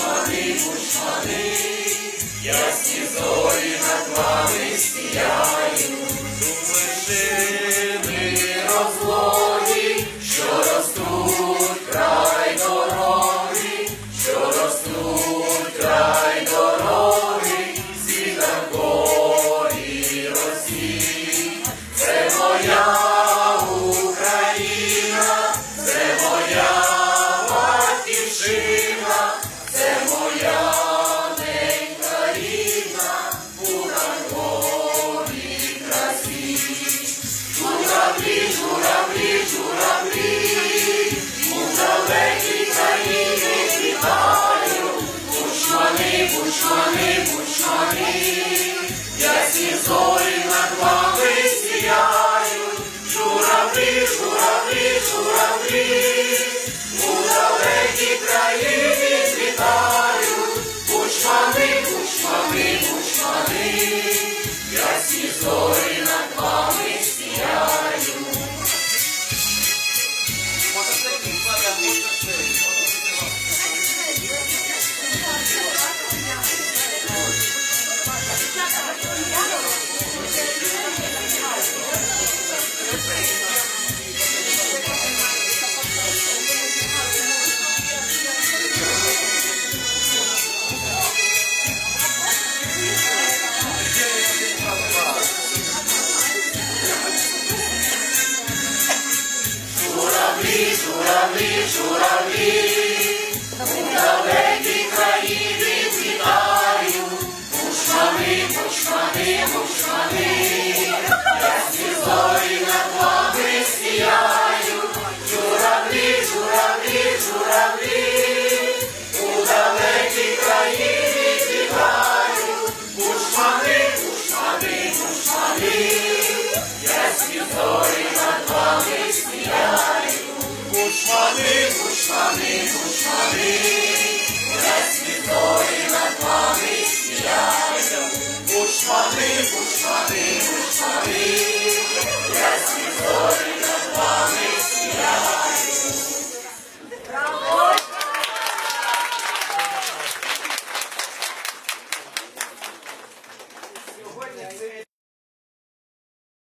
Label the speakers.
Speaker 1: Шани, мушани, я снизу. Бушмани, бушмани, бушмани, я сізо Shura.